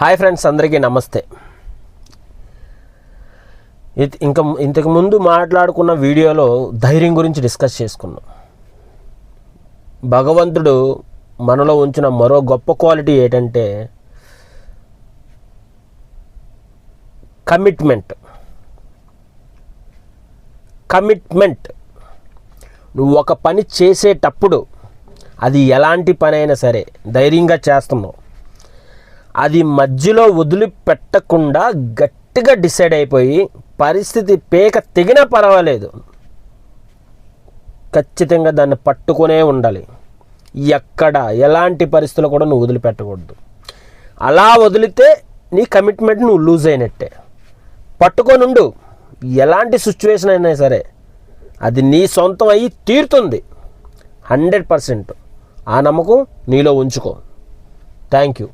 Hi friends అందరికీ నమస్తే. ఇంకా ఇంతకు ముందు మాట్లాడుకున్న వీడియోలో ధైర్యం గురించి డిస్కస్ చేసుకున్నాం. భగవంతుడు మనలో ఉంచిన మరో గొప్ప క్వాలిటీ ఏంటంటే కమిట్మెంట్. కమిట్మెంట్. నువ్వు ఒక పని చేసేటప్పుడు అది ఎలాంటి పని అయినా సరే ధైర్యంగా చేస్తున్నావు. అది మధ్యలో వదిలిపెట్టకుండా గట్టిగా డిసైడ్ అయిపోయి పరిస్థితి పేక తెగినా పర్వాలేదు. ఖచ్చితంగా దాన్ని పట్టుకునే ఉండాలి. ఎక్కడ ఎలాంటి పరిస్థితులు కూడా నువ్వు వదిలిపెట్టకూడదు. అలా వదిలితే నీ కమిట్మెంట్ నువ్వు లూజ్ అయినట్టే. పట్టుకొనుండు ఎలాంటి సిచ్యువేషన్ అయినా సరే అది నీ సొంతం అయ్యి తీరుతుంది. Hundred percent. ఆ నమ్మకం నీలో ఉంచుకో. Thank you